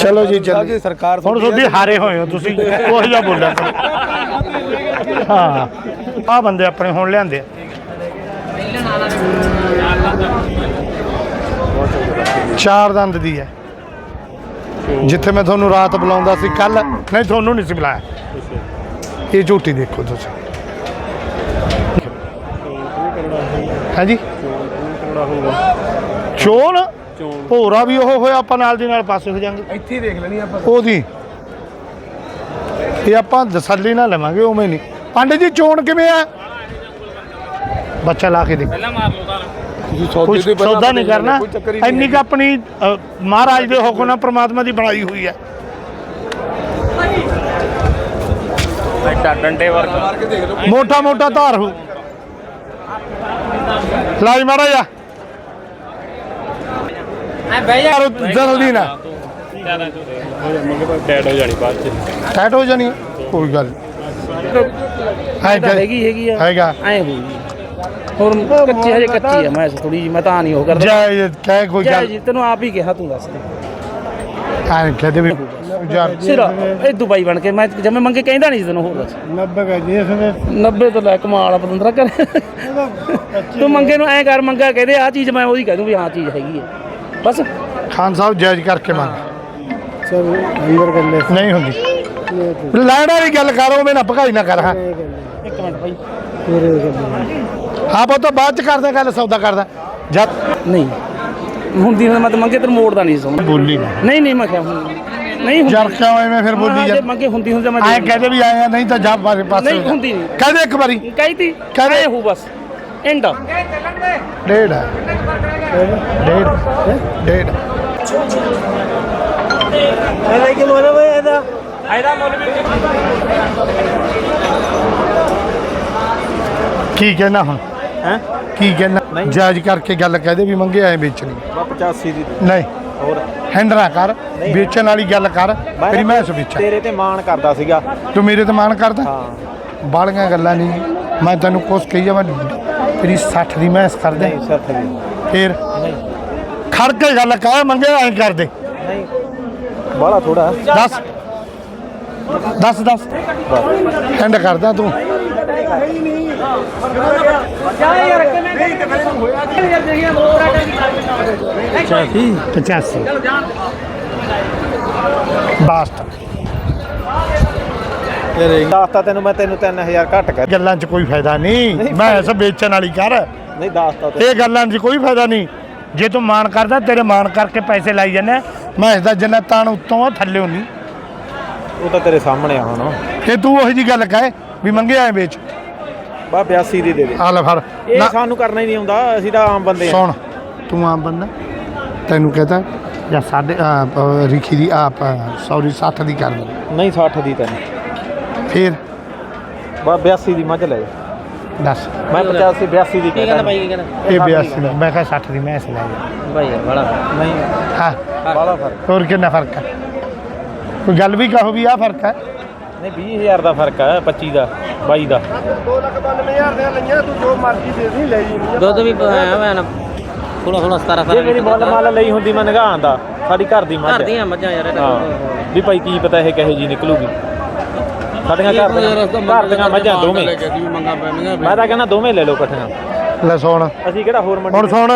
ਚਲੋ ਜੀ ਚੱਲ ਜੀ ਸਰਕਾਰ ਹੁਣ ਤੁਹਾਡੀ ਹਾਰੇ ਹੋਏ ਹੋ ਤੁਸੀਂ ਉਹੀ ਜਿਹਾ ਬੋਲਿਆ ਕਰੋ। ਹਾਂ ਆ ਬੰਦੇ ਆਪਣੇ ਹੁਣ ਲਿਆਂਦੇ ਆ। ਚਾਰ ਦੰਦ ਦੀ ਹੈ। ਜਿੱਥੇ ਮੈਂ ਤੁਹਾਨੂੰ ਰਾਤ ਬੁਲਾਉਂਦਾ ਸੀ ਕੱਲ ਨਹੀਂ ਤੁਹਾਨੂੰ ਨਹੀਂ ਸੀ ਬੁਲਾਇਆ। ਇਹ ਝੂਠੀ ਦੇਖੋ ਤੁਸੀਂ। ਹਾਂਜੀ? ਚੋਣ? ਭੋਰਾ ਵੀ ਉਹ ਹੋਇਆ ਆਪਾਂ ਨਾਲ ਦੀ ਨਾਲ ਪਾਸੇ ਹੋ ਜਾਾਂਗੇ। ਇੱਥੇ ਹੀ ਦੇਖ ਲੈਣੀ ਆਪਾਂ। ਉਹਦੀ। ਇਹ ਆਪਾਂ ਤਸੱਲੀ ਨਾਲ ਲਵਾਂਗੇ ਉਵੇਂ ਨਹੀਂ। ਪੰਡਿਤ ਜੀ ਚੋਣ ਕਿਵੇਂ ਆ? ਬੱਚਾ ਲਾ ਕੇ ਦੇਖ। ਤੁਸੀਂ ਕੁਝ ਸੌਦੇ ਤੋਂ ਸੌਦਾ ਨਹੀਂ ਕਰਨਾ। ਇੰਨੀ ਕੁ ਆਪਣੀ ਮਹਾਰਾਜ ਦੇ ਹੁਕਮ ਨਾਲ ਪ੍ਰਮਾਤਮਾ ਦੀ ਬਣਾਈ ਹੋਈ ਹੈ। ਡੰਡੇ ਵਰਗਾ। ਮਾਰ ਲਓ। ਮੋਟਾ ਮੋਟਾ ਧਾਰ ਹੋ। ਲਾਜ ਮਾਰਾ ਬਹਿ ਜਾ ਯਾਰ ਜਲਦੀ ਨਾ। ਡੈਡ ਹੋ ਜਾਣੀ ਬਾਅਦ ਚ। ਟੈਟ ਹੋ ਜਾਣੀ ਹੈ? ਕੋਈ ਗੱਲ ਹੈ ਹੈਗੀ ਹੈਗੀ ਆ। ਹੈਗਾ ਐ ਹੋਈ ਹੋਰ ਕੱਚੀ ਹਜੇ ਕੱਚੀ ਆ ਮੈਂ ਥੋੜੀ ਜਿਹੀ ਮੈਂ ਤਾਂ ਨਹੀਂ ਉਹ ਕਰਦਾ। ਜੈ ਕਹਿ ਕੋਈ ਜੈ ਗੱਲ। ਜੀ ਤੈਨੂੰ ਆਪ ਹੀ ਕਿਹਾ ਤੂੰ ਦੱਸ ਦੇ। ਐਂ ਕਹਦੇ ਵੀ ਯਾਰ। ਸਿਰਾ ਇਹ ਦੁਬਈ ਬਣ ਕੇ ਮੈਂ ਜਮੇ ਮੰਗੇ ਕਹਿੰਦਾ ਨਹੀਂ ਸੀ ਤੈਨੂੰ ਹੋਰ ਦੱਸ। 90 ਕਹ ਜੀ ਇਸਨੇ। 90 ਤੋਂ ਲੈ ਕਮਾਲ ਆ ਪਤੰਦਰਾ ਕਰ ਤੂੰ ਮੰਗੇ ਨੂੰ ਐ ਕਰ ਮੰਗਾ ਕਹਦੇ ਆ ਚੀਜ਼ ਮੈਂ ਉਹਦੀ ਕਹਿ ਦੂੰ ਵੀ ਹਾਂ ਚੀਜ਼ ਹੈਗੀ ਹੈ ਬਸ ਖਾਨ ਸਾਹਿਬ ਜਾਇਜ਼ ਕਰਕੇ ਮੰਗ ਸਰ ਅੰਦਰ ਕਰ ਲੈ ਨਹੀਂ ਹੁੰਦੀ। ਲੈਣ ਵਾਲੀ ਗੱਲ ਕਰ ਉਹ ਨਾ ਭਗਾਈ ਨਾ ਕਰ ਹਾਂ। ਇੱਕ ਮਿੰਟ ਭਾਈ। ਹਾਂ। ਪੁੱਤ ਬਾਅਦ ਚ ਕਰਦੇ ਗੱਲ ਸੌਦਾ ਕਰਦਾ। ਜਦ ਨਹੀਂ। ਹੁੰਦੀ ਹੁਣ ਮੈਂ ਤਾਂ ਮੰਗੇ ਤੈਨੂੰ ਮੋੜਦਾ ਨਹੀਂ ਸੋਣ ਬੋਲੀ ਨਹੀਂ ਨਹੀਂ ਮੈਂ ਕਿਹਾ ਹੁਣ ਨਹੀਂ। ਹੁੰਦੀ। ਯਾਰ ਕਿਉਂ ਐਵੇਂ ਫਿਰ ਹਾਂ, ਬੋਲੀ ਜੇ ਯਾਰ ਮੰਗੇ ਹੁੰਦੀ ਹੁੰਦੀ ਮੈਂ ਐਂ ਕਹਦੇ ਵੀ ਆਏ ਆ ਨਹੀਂ ਤਾਂ ਜਾ ਪਾਸੇ ਪਾਸੇ। ਨਹੀਂ ਹੁੰਦੀ ਨਹੀਂ। ਕਹਦੇ ਇੱਕ ਵਾਰੀ। ਕਹੀ ਤੀ ਕਹਦੇ- ਐ ਹੋ ਬਸ। ਐਂਡ ਡੇਢ ਹੈ। ਡੇਢ ਡੇਢ ਇਹਦਾ ਕੀ ਮੁੱਲ ਵੇ ਇਹਦਾ ਇਹਦਾ ਮੁੱਲ ਵੀ ਕੀ ਕਹਿਣਾ ਹੁਣ? ਹੈ? ਕੀ ਕਹਿਣਾ? ਜਾਇਜ਼ ਕਰਕੇ ਗੱਲ ਕਹਦੇ ਵੀ ਮੰਗੇ ਆਏ ਵੇਚਣੀ 85 ਦੀ। ਨਹੀਂ। ਹੋਰ? ਹੈਂਡਰਾ ਕਰ ਵੇਚਣ ਵਾਲੀ ਗੱਲ ਕਰ ਤੇਰੀ ਮੈਂ ਵੇਚਾਂ। ਤੇਰੇ ਤੇ ਮਾਣ ਕਰਦਾ ਸੀਗਾ। ਤੂੰ ਮੇਰੇ ਤੇ ਮਾਣ ਕਰਦਾ? ਹਾਂ। ਬਾਲੀਆਂ ਗੱਲਾਂ ਨਹੀਂ। ਮੈਂ ਤੈਨੂੰ ਕੁਛ ਕਹੀ ਜਾਵਾਂ ਤੇਰੀ 60 ਦੀ ਮੈਸ ਕਰ ਦੇ ਨਹੀਂ ਦੀ। ਫੇਰ? ਖੜ ਕੇ ਗੱਲ ਕਹਿ ਮੰਗੇ ਐਂ ਕਰ ਦੇ ਨਹੀਂ ਬਾਲਾ ਥੋੜਾ ਦੱਸ। ਦੱਸ ਦੱਸ। ਹੈਂਡ ਕਰਦਾ ਤੂੰ। ਪਚਾਸੀ। ਬਾਸਟ ਤੇਰੇ ਦੱਸਤਾ ਤੈਨੂੰ ਮੈਂ ਤੈਨੂੰ 3000 ਘੱਟ ਕਰ। ਗੱਲਾਂ 'ਚ ਕੋਈ ਫਾਇਦਾ ਨਹੀਂ। ਮੈਂ ਐਸ ਵੇਚਣ ਵਾਲੀ ਕਰ। ਨਹੀਂ ਦੱਸਤਾ ਇਹ ਗੱਲਾਂ 'ਚ ਕੋਈ ਫਾਇਦਾ ਨਹੀਂ। ਜੇ ਤੂੰ ਮਾਣ ਕਰਦਾ ਤੇਰੇ ਮਾਣ ਕਰਕੇ ਪੈਸੇ ਲਾਈ ਜਾਂਦੇ ਮੈਂ ਇਸ ਦਾ ਜਿੰਨਾ ਤਾਣ ਉੱਤੋਂ ਆ ਥੱਲੇ ਨਹੀਂ ਉਹ ਤਾਂ ਤੇਰੇ ਸਾਹਮਣੇ ਆ ਹੁਣ। ਤੇ ਤੂੰ ਉਹੀ ਜੀ ਗੱਲ ਕਹੇ ਵੀ ਮੰਗੇ ਐ ਵੇਚ। ਬਾ 82 ਦੀ ਦੇ ਦੇ। ਆ ਲੈ ਫੜ। ਇਹ ਨਾ, ਸਾਨੂੰ ਕਰਨਾ ਹੀ ਨਹੀਂ ਆਉਂਦਾ ਅਸੀਂ ਤਾਂ ਆਮ ਬੰਦੇ ਆ। ਸੁਣ ਤੂੰ ਆਮ ਬੰਦਾ। ਤੈਨੂੰ ਕਹਤਾ ਜਾਂ ਸਾਡੇ ਆ, ਪ- ਰਿਖੀ ਦੀ ਆਪ ਸੌਰੀ 60 ਦੀ ਕਰ ਦੇ। ਨਹੀਂ 60 ਦੀ ਤੈਨੂੰ ਫੇਰ? ਬਾ 82 ਦੀ ਮੱਝ ਲੈ ਜਾ। ਦੱਸ। ਮੈਂ 85 82 ਦੀ ਕੀ ਕਹਿੰਦਾ ਭਾਈ ਕੀ ਕਹਿੰਦਾ? ਇਹ 82 ਦੀ ਮੈਂ ਕਿਹਾ 60 ਦੀ ਮੈਂ ਇਸ ਲੈ ਜਾ ਭਾਈ ਯਾਰ ਬੜਾ ਨਹੀਂ। ਹਾਂ। ਬਾਲਾ ਫ਼ਰਕ। ਹੋਰ ਕਿੰਨਾ ਫ਼ਰਕ ਹੈ? ਕੋਈ ਗੱਲ ਵੀ ਕਹੋ ਵੀ ਆ ਫ਼ਰਕ ਹੈ। ਨਹੀਂ 20000 ਦਾ ਫ਼ਰਕ ਹੈ 25 ਦਾ 22 ਦਾ। ਦੁੱਧ ਵੀ ਪਾਇਆ ਮੈਂ ਨਾ ਥੋੜਾ ਥੋੜਾ 17 ਜੇ ਮੇਰੀ ਮੁੱਲ ਮਾਲ ਲਈ ਹੁੰਦੀ ਮੈਂ ਨਿਗਾਹ ਦਾ ਸਾਡੀ ਘਰ ਦੀ ਮੱਝ ਘਰ ਹੈ। ਦੀਆਂ ਮੱਝਾਂ ਯਾਰ ਵੀ ਭਾਈ ਕੀ ਪਤਾ ਇਹ ਕਹੇ ਜੀ ਨਿਕਲੂਗੀ। ਸਾਡੀਆਂ ਘਰ ਦੀਆਂ ਘਰ ਦੀਆਂ ਮੱਝਾਂ ਦੋਵੇਂ। ਮੈਂ ਤਾਂ ਕਹਿੰਦਾ ਦੋਵੇਂ ਲੈ ਲਓ ਇਕੱਠੀਆਂ ਲੈ ਸੁਣ। ਅਸੀਂ ਕਿਹੜਾ ਹੋਰ ਮੰਡੀ ਹੁਣ ਸੁਣ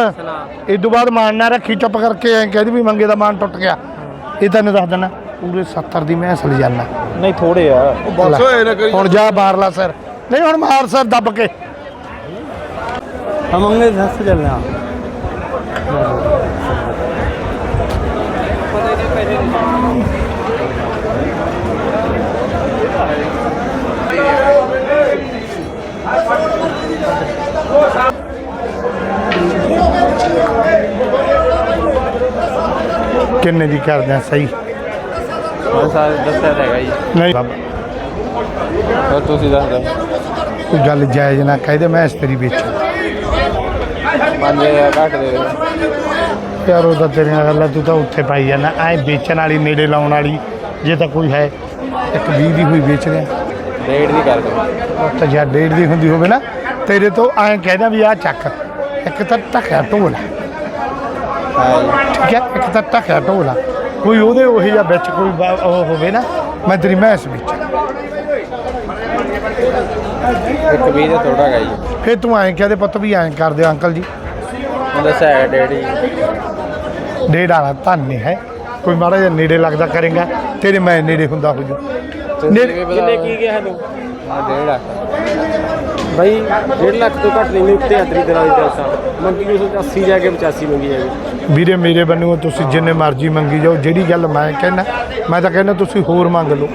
ਇਸ ਤੋਂ ਬਾਅਦ ਮਾਨ ਨਾ ਰੱਖੀ ਚੁੱਪ ਕਰਕੇ ਐਂ ਕਹਿ ਦੀ ਵੀ ਮੰਗੇ ਦਾ ਮਾਨ ਟੁੱਟ ਗਿਆ। ਇਹ ਤੈਨੂੰ ਦੱਸ ਦਿੰਦਾ ਪੂਰੇ 70 ਦੀ ਮੈਂ ਅਸਲ ਜਾਨਾ ਨਹੀਂ ਥੋੜੇ ਆ। ਬਸ ਹੁਣ ਜਾ ਮਾਰ ਲਾ ਸਰ। ਨਹੀਂ ਹੁਣ ਮਾਰ ਸਰ ਦੱਬ ਕੇ। ਹਮੰਗੇ ਦੱਸ ਚੱਲਣਾ ਕਿੰਨੇ ਦੀ ਕਰਦੇ ਆ ਸਹੀ? ਸਾਰੇ ਦੱਸਿਆ ਤਾਂ ਹੈਗਾ ਜੀ। ਨਹੀਂ। ਬਾਬਾ ਹੋਰ ਤੁਸੀਂ ਦੱਸ। ਦਿਓ ਕੋਈ ਗੱਲ ਜਾਇਜ਼ ਨਾ ਕਹਿ ਦੇ ਮੈਂ ਇਸ ਤੇਰੀ ਵਿੱਚ। 5000 ਘੱਟ ਦੇ ਦਿਓ। ਯਾਰ ਤਾਂ ਤੇਰੀਆਂ ਗੱਲਾਂ ਤੂੰ ਤਾਂ ਉੱਥੇ ਪਾਈ ਜਾਂਦਾ। ਐ ਵੇਚਣ ਵਾਲੀ ਨੇੜੇ ਲਾਉਣ ਵਾਲੀ ਜੇ ਤਾਂ ਕੋਈ ਹੈ ਇੱਕ 20 ਦੀ ਹੋਈ ਵੇਚ ਰਿਹਾ ਡੇਢ ਦੀ ਕਰ ਦਿਓ ਤਾਂ ਜਾਂ ਡੇਢ ਦੀ ਹੁੰਦੀ ਹੋਵੇ ਨਾ ਤੇਰੇ ਤੋਂ ਐਂ ਕਹਿਦਾ ਵੀ ਆ ਚੱਕ। ਇੱਕ ਤਾਂ ਟਕਿਆ ਢੋਲ ਹੈ। ਹਾਂ ਜੀ ਠੀਕ ਹੈ ਇੱਕ ਤਾਂ ਟਕਿਆ ਢੋਲ। ਆ ਕੋਈ ਉਹਦੇ ਉਹੀ ਜਿਹਾ ਵਿੱਚ ਕੋਈ ਉਹ ਹੋਵੇ ਨਾ ਮੈਂ ਤੇਰੀ ਮੈਸ ਵਿੱਚ। ਇੱਕ ਵੀ ਦਾ ਥੋੜਾ ਗਾ ਜੀ। ਫਿਰ ਤੂੰ ਐਂ ਕਹਦੇ ਪੁੱਤ ਵੀ ਐਂ ਕਰ ਦਿਓ ਅੰਕਲ ਜੀ। ਮੈਂ ਦੱਸਿਆ ਹੈ। ਡੈਡੀ ਡੇਢ ਵਾਲਾ ਧਨ ਨਹੀਂ ਹੈ। ਕੋਈ ਮਾੜਾ ਜਿਹਾ ਨੇੜੇ ਲੱਗਦਾ ਕਰੇਗਾ ਤੇਰੇ ਮੈਂ ਨੇੜੇ ਹੁੰਦਾ ਹੋ ਜੂ। ਨੇੜੇ ਕਿੰਨੇ ਕੀ ਗਿਆ ਤੂੰ? ਆ ਡੇਢ ਭਾਈ 1.5 ਲੱਖ ਤੋਂ ਘੱਟ ਨਹੀਂ ਉੱਤੇ ਅੰਤਰੀ ਦਿਨਾਂ ਦੀ ਦੱਸਾਂ ਮੰਗੀ ਉਸ 80 ਜਾ ਕੇ 85 ਮੰਗੀ ਜਾਵੇ ਵੀਰੇ ਮੇਰੇ ਬੰਨੂ ਤੁਸੀਂ ਜਿੰਨੇ ਮਰਜ਼ੀ ਮੰਗੀ ਜਾਓ ਜਿਹੜੀ ਗੱਲ ਮੈਂ ਕਹਿਣਾ ਮੈਂ ਤਾਂ ਕਹਿੰਦਾ ਤੁਸੀਂ ਹੋਰ ਮੰਗ ਲਓ।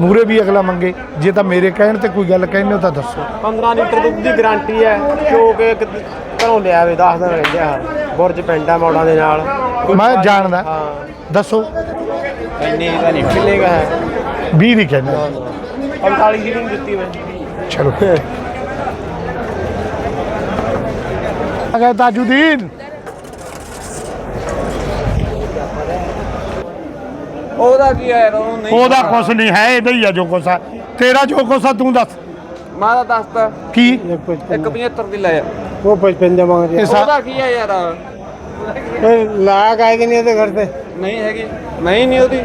ਮੂਰੇ ਵੀ ਅਗਲਾ ਮੰਗੇ ਜੇ ਤਾਂ ਮੇਰੇ ਕਹਿਣ ਤੇ ਕੋਈ ਗੱਲ ਕਹਿੰਦੇ ਹੋ ਤਾਂ ਦੱਸੋ। 15 ਲੀਟਰ ਦੁੱਧ ਦੀ ਗਾਰੰਟੀ ਹੈ ਜੋ ਕਿ ਇੱਕ ਘਰੋਂ ਲਿਆ ਵੇ 10 ਦਿਨ ਰਹਿੰਦੇ ਆ। ਬੁਰਜ ਪਿੰਡਾ ਮੋੜਾਂ ਦੇ ਨਾਲ। ਮੈਂ ਜਾਣਦਾ। ਹਾਂ। ਦੱਸੋ। ਇੰਨੀ ਦਾ ਨਹੀਂ ਮਿਲੇਗਾ ਹੈ? 20 ਦੀ ਕਹਿੰਦਾ 45 ਦੀ ਵੀ ਨਹੀਂ ਦਿੱਤੀ ਮੈਂ। ਚਲੋ। ਅਗਾ ਤਾਜੁਦੀਨ ਉਹਦਾ ਕੀ ਹੈ ਉਹ ਨਹੀਂ ਉਹਦਾ ਕੁਛ ਨਹੀਂ ਹੈ ਇਹਦਾ ਹੀ ਆ ਜੋ ਕੁਛ ਆ ਤੇਰਾ ਜੋ ਕੁਛ ਆ ਤੂੰ ਦੱਸ ਮੈਂ ਤਾਂ ਦੱਸਤਾ ਕੀ ਇੱਕ 75 ਦੀ ਲੈ ਆ वो पचपन जमा कर ਇਹ ਸਾ- ਉਹਦਾ ਕੀ ਹੈ ਯਾਰ लाग आएगी नहीं तो घर से ਨਹੀਂ ਹੈਗੀ ਮੈਂ ਹੀ ਨਹੀਂ ਉਹਦੀ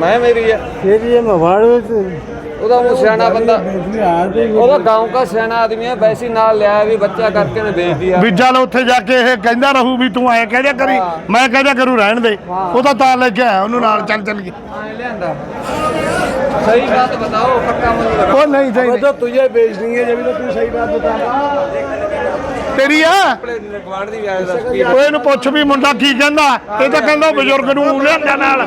ਮੈਂ ਮੇਰੀ ਆ फिर ये मैं भाड़ ਉਹਦਾ ਉਹ ਸਿਆਣਾ ਬੰਦਾ ਉਹਦਾ گاؤں ਦਾ ਸਿਆਣਾ ਆਦਮੀ ਹੈ ਵੈਸੀ ਨਾਲ ਲਿਆ ਵੀ ਬੱਚਾ ਕਰਕੇ ਨੇ ਵੇਚ ਦਿਆ ਵੀ ਚੱਲ ਉੱਥੇ ਜਾ ਕੇ ਇਹ ਕਹਿੰਦਾ ਰਹੂ ਵੀ ਤੂੰ ਐ ਕਹਿ ਕਰੀ ਮੈਂ ਕਹਿੰਦਾ ਕਰੂ ਰਹਿਣ ਦੇ ਉਹ ਤਾਂ ਤਾਂ ਲੈ ਕੇ ਆਇਆ ਉਹਨੂੰ ਨਾਲ ਚੱਲ ਚੱਲ ਕੇ ਆਏ ਲਿਆਂਦਾ ਸਹੀ ਬਾਤ ਬਤਾਓ ਪੱਕਾ ਮੁੱਲ ਲਗਾ ਉਹ ਨਹੀਂ ਨਹੀਂ तो तुझे बेचनी है जब तो तू सही बात बता ਤੇਰੀ ਆ ਗਵਾਂਡ ਦੀ ਵਿਆਜ ਦੱਸ ਕੀ ਉਹ ਇਹਨੂੰ ਪੁੱਛ ਵੀ ਮੁੰਡਾ ਕੀ ਕਹਿੰਦਾ ਇਹ ਤਾਂ ਕਹਿੰਦਾ ਬਜ਼ੁਰਗ ਨੂੰ ਲਿਆਂਦਾ ਨਾਲ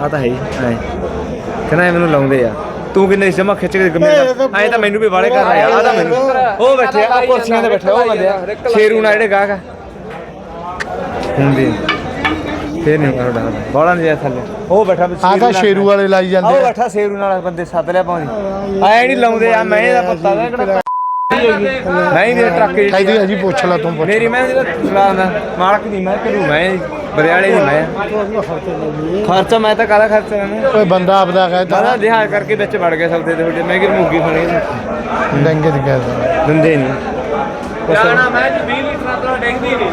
ਆ ਤਾਂ ਹੈ ਹੀ ਐ ਕਹਿੰਦਾ ਇਹ ਮੈਨੂੰ ਲਾਉਂਦੇ ਆ। ਤੂੰ ਕਿੰਨੇ ਜਮਾ ਖਿੱਚ ਕੇ ਗੰਮੇ ਐ ਤਾਂ ਮੈਨੂੰ ਵੀ ਵਾਲੇ ਕਰ ਰਿਹਾ ਆ ਤਾਂ ਮੈਨੂੰ। ਉਹ ਬੈਠੇ ਆ ਕੁਰਸੀਆਂ ਤੇ ਬੈਠੇ ਉਹ ਬੰਦੇ ਆ। ਸ਼ੇਰੂ ਨਾਲ ਜਿਹੜੇ ਗਾਹਕ ਆ। ਹੁੰਦੇ ਫੇਰ ਨਹੀਂ ਤੁਹਾਡਾ ਬੋਲਾ ਨਹੀਂ ਜਾ ਥੱਲੇ। ਉਹ ਬੈਠਾ ਆ ਤਾਂ ਸ਼ੇਰੂ ਵਾਲੇ ਲਾਈ ਜਾਂਦੇ ਆ। ਬੈਠਾ ਸ਼ੇਰੂ ਨਾਲ ਬੰਦੇ ਸੱਦ ਲਿਆ ਪਾਉਂਦੀ। ਐ ਨਹੀਂ ਲਾਉਂਦੇ ਆ ਮੈਂ ਇਹਦਾ ਪੱਤਾ ਦਾ ਕਿਹੜਾ ਨਹੀਂ ਦੇ ਟਰੱਕ ਕਹਿੰਦੀ ਅਜੀ ਪੁੱਛ ਲਾ ਤੂੰ ਮੇਰੀ ਮੈਂ ਜਿਹੜਾ ਚਲਾਉਂਦਾ ਮਾਲਕ ਦੀ ਮੈਂ ਕਰੂ ਮੈਂ ਬਰਿਆਲੇ ਦੀ ਮੈਂ ਖਰਚਾ ਮੈਂ ਤਾਂ ਕਾਹਦਾ ਖਰਚਾ ਮੈਨੂੰ ਓਏ ਬੰਦਾ ਆਪਦਾ ਕਹਿੰਦਾ ਸਾਰਾ ਲਿਹਾਜ਼ ਕਰਕੇ ਵਿੱਚ ਵੜ ਗਿਆ ਸੌਦੇ ਦੇ ਤੁਹਾਡੇ ਮੈਂ ਕਿ ਮੁੱਗੀ ਫੜੀ ਡੰਗੇ ਤੇ ਕਹਿੰਦਾ ਦਿੰਦੇ ਨਹੀਂ। ਜਾਣਾ ਮੈਂ 20 ਲੀਟਰ ਦਾ ਡੈਂਗਦੀ ਨਹੀਂ।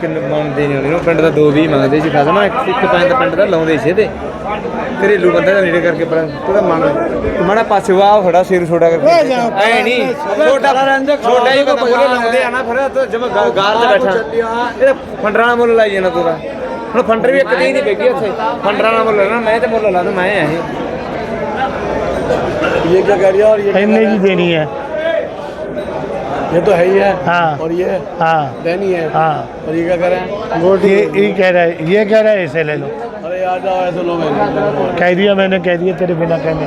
ਕਿੰਨੇ ਮੰਨਦੇ ਨਹੀਂ ਉਹਨੂੰ ਪਿੰਡ ਦਾ 2 20 ਮੰਗਦੇ ਸੀ। ਖਾਸਾ ਮੈਂ ਇੱਕ ਪਿੰਡ ਦਾ ਲਾਉਂਦੇ ਸੀ ਤੇ ਘਰੇਲੂ ਬੰਦਾ ਦਾ ਨੇੜੇ ਕਰਕੇ ਪਰ ਉਹਦਾ ਮਨ ਮਣਾ ਪਾਸੇ ਵਾਹ ਖੜਾ ਸਿਰ ਛੋਟਾ ਕਰਕੇ ਐ ਨਹੀਂ ਛੋਟਾ ਛੋਟਾ ਹੀ ਬੰਦਾ ਮੋਰੇ ਲਾਉਂਦੇ ਆ ਨਾ ਫਿਰ ਤਾਂ ਜਮ ਗਾਰ ਤੇ ਬੈਠਾ ਇਹਦਾ ਫੰਡਰਾਂ ਦਾ ਮੁੱਲ ਲਾਈ ਜਾਣਾ ਤੂੰ ਤਾਂ ਹੁਣ ਫੰਡਰ ਵੀ ਇੱਕ ਦੀ ਨਹੀਂ ਵੇਗੀ ਉੱਥੇ ਫੰਡਰਾਂ ਦਾ ਮੁੱਲ ਲੈਣਾ ਮੈਂ ਤੇ ਮੁੱਲ ਲਾ ਦੂੰ ਮੈਂ ਆ ਇਹ ये क्या कह रही है और ये ਇੰਨੇ ਦੀ ਦੇਣੀ ਹੈ ये तो है ही है हाँ और ये हाँ देनी है हाँ और ये क्या कर रहे हैं ये ये कह रहा है ये कह रहा है इसे ले लो अरे आ जाओ ऐसे लो कह दिया मैंने कह दिया तेरे बिना कहने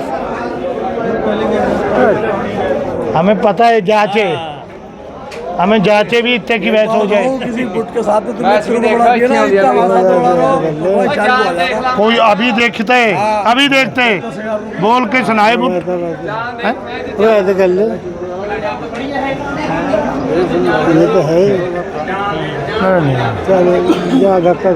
हमें पता है जांचे। हमें जांचे भी इतने की बहस हो जाए। किसी के साथ तो मैं इसमें देखा इतनी हो। कोई अभी देखते अभी देखते बोल के सुनाए बुट। ऐसे कर ले। ये तो है। ही। नहीं, नहीं। चलो जा घर तक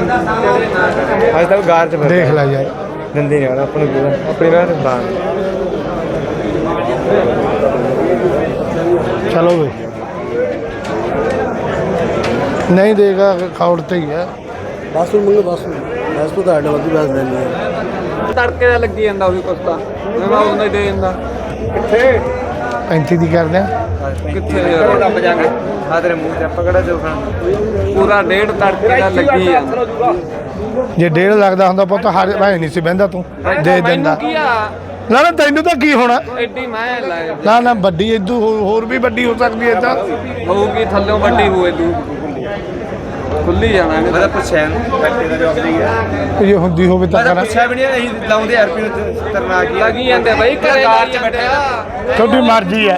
ਅੱਜ ਤੱਕ ਗਾਰ ਚ ਫਿਰਦਾ। ਦੇਖ ਲੈ ਯਾਰ। ਗੰਦੀ ਨਹੀਂ ਹੋਣਾ ਆਪਣੀ ਪੂਰਾ ਆਪਣੀ ਨਾਲ ਚਲੋ ਵੀ ਨਹੀਂ ਦੇਗਾ ਖਾਉੜ ਤੇ ਹੀ ਹੈ। ਬਾਸੂ ਮੰਗੋ ਬਾਸੂ ਬਸ ਤੋਂ ਤੁਹਾਡਾ ਵੱਧ ਬਸ ਦੇਣੀ ਹੈ। ਤੜਕੇ ਦਾ ਲੱਗੀ ਜਾਂਦਾ ਉਹ ਵੀ ਕੁਛ ਮੈਂ ਉਹਨੇ ਦੇ ਜਾਂਦਾ ਕਿੱਥੇ 35 ਦੀ ਕਰਦੇ ਆ ਕਿੱਥੇ ਰੱਬ ਜਾਗੇ ਆ ਤੇਰੇ ਮੂੰਹ ਤੇ ਆਪਾਂ ਕਿਹੜਾ ਜੋ ਖਾਣਾ। ਪੂਰਾ ਡੇਢ ਤੜਕੇ ਦਾ ਲੱਗੀ ਆ। ਜੇ ਡੇਢ ਲੱਗਦਾ ਹੁੰਦਾ ਪੁੱਤ ਹਰ ਭਾਈ ਨਹੀਂ ਸੀ ਬਹਿੰਦਾ ਤੂੰ। ਦੇ ਦਿੰਦਾ। ਨਾ ਨਾ ਤੈਨੂੰ ਤਾਂ ਕੀ ਹੋਣਾ? ਐਡੀ ਮੈਂ ਲਾਇਆ ਨਾ ਨਾ ਵੱਡੀ ਇਦੂ ਹੋਰ ਵੀ ਵੱਡੀ ਹੋ ਸਕਦੀ ਐ ਤਾਂ। ਹੋਊਗੀ ਥੱਲੋਂ ਵੱਡੀ ਹੋਏ ਲੂ ਖੁੱਲੀ ਜਾਣਾ ਇਹਨੇ। ਮੈਂ ਤਾਂ ਪੁੱਛਿਆ ਇਹਨੂੰ ਕੱਟੇ ਦਾ ਜੋਬ ਲਈ ਆ ਜੇ ਹੁੰਦੀ ਹੋਵੇ ਤਾਂ ਮੈਂ ਤਾਂ ਕਰਾਂ। ਪੁੱਛਿਆ ਵੀ ਨਹੀਂ ਅਸੀਂ ਲਾਉਂਦੇ ਯਾਰ ਰੁਪਏ ਤਰਨਾ ਕੀ ਲੱਗੀ ਜਾਂਦੇ ਬਈ ਘਰੇ ਕਾਰ ਚ ਬੈਠੇ ਆ। ਤੁਹਾਡੀ ਮਰਜ਼ੀ ਹੈ।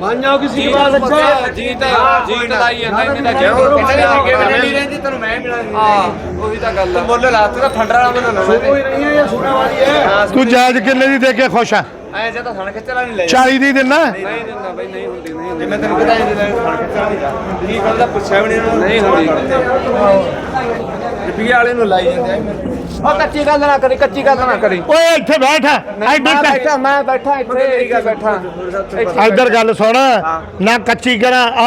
ਮਾਨਿਓ ਕਿਸੇ ਦੀ ਬਾਤ ਅੱਛਾ? ਜੀਤ ਜੀਤ ਲਾਈ ਜਾਂਦਾ ਇਹਨੇ ਦਾ ਕਿਉਂ ਦੀ ਅੱਗੇ ਮਿਲਣੀ ਰਹਿੰਦੀ ਤੈਨੂੰ ਮੈਂ ਮਿਲਾਂਗੀ ਹਾਂ। ਉਹੀ ਤਾਂ ਗੱਲ ਆ। ਮੁੱਲ ਲਾਤ ਦਾ ਫੰਡਰ ਵਾਲਾ ਮੈਨੂੰ ਲਾਉਣਾ ਕੋਈ ਨਹੀਂ ਹੈ ਇਹ ਸੋਨਾ ਵਾਲੀ ਹੈ ਤੂੰ ਜਾਇਜ਼ ਕਿੰਨੇ ਦੀ ਦੇ ਕੇ ਖੁਸ਼ ਆ। ਐ ਜੇ ਤਾਂ ਸਣ ਖਿੱਚਲਾ ਨਹੀਂ ਲੈ 40 ਦੀ ਦਿੰਨਾ ਨਹੀਂ ਦਿੰਦਾ। ਬਈ ਨਹੀਂ ਹੁੰਦੀ ਨਹੀਂ ਹੁੰਦੀ। ਮੈਂ ਤੈਨੂੰ ਪਤਾ ਹੈ ਜਿਹੜਾ ਫ਼ਰਕ ਚਾਹੀਦਾ ਇਹ ਗੱਲ ਦਾ ਪੁੱਛਿਆ ਵੀ ਨਹੀਂ ਨਹੀਂ ਹੁੰਦੀ। ਰੁਪਈਏ ਵਾਲੇ ਕੱਚੀ ਗੱਲ ਨਾ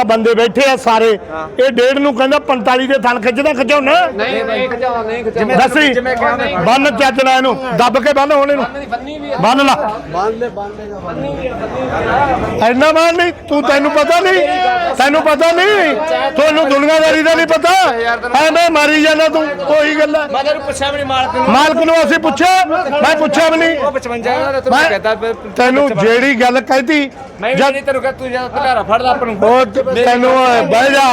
ਬੰਦੇ ਬੈਠੇ ਆ ਸਾਰੇ। ਇਹ ਡੇਢ ਨੂੰ ਕਹਿੰਦਾ 45 ਦੇ ਥਣ ਖਿੱਚਦਾ ਖਿਚਾਉਣਾ। ਨਹੀਂ ਨਹੀਂ ਖਿਚਾਉਣਾ ਇਹਨੂੰ। ਦੱਬ ਕੇ ਬੰਨ ਹੁਣ ਇਹਨੂੰ। ਬੰਨ ਲਾ। ਮਾਨ ਨਹੀਂ ਤੂੰ ਤੈਨੂੰ ਪਤਾ ਨਹੀਂ ਤੈਨੂੰ ਪਤਾ ਨਹੀਂ ਤੁਹਾਨੂੰ ਦੁਨੀਆਦਾਰੀ ਦਾ ਨਹੀਂ ਪਤਾ। ਐਵੇਂ ਮਾਰੀ ਜਾਂਦਾ ਤੂੰ ਉਹੀ ਗੱਲ ਹੈ। ਮੈਂ ਤੈਨੂੰ ਪੁੱਛਿਆ ਵੀ ਨਹੀਂ ਮਾਲਕ ਨੂੰ। ਮਾਲਕ ਨੂੰ ਅਸੀਂ ਪੁੱਛਿਆ ਮੈਂ ਪੁੱਛਿਆ ਵੀ ਨਹੀਂ। ਉਹ 55 ਦਾ ਤੈਨੂੰ ਮੈਂ ਕਹਤਾ ਤੈਨੂੰ ਜਿਹੜੀ ਗੱਲ ਕਹਿਤੀ ਮੈਂ ਵੀ ਨਹੀਂ ਤੈਨੂੰ ਕਹ ਤੂੰ ਜਦ ਭਲਾਰਾ ਫੜ ਲਾ ਆਪਾਂ ਨੂੰ। ਤ- ਤੈਨੂੰ ਬਹਿ ਜਾ।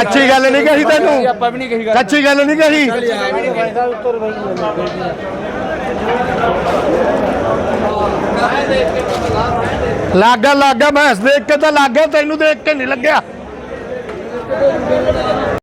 ਅੱਛੀ ਗੱਲ ਨਹੀਂ ਕਹੀ ਤੈਨੂੰ। ਆਪਾਂ ਵੀ ਨਹੀਂ ਕਹੀ ਗੱਲ। ਕੱਚੀ ਗੱਲ ਨਹੀਂ ਕਹੀ। ਲਾਗਾ ਲਾਗਾ ਮੈਂ ਦੇਖ ਕੇ ਤਾਂ ਲੱਗ ਗਿਆ ਤੈਨੂੰ ਦੇਖ ਕੇ ਨਹੀਂ ਲੱਗਿਆ।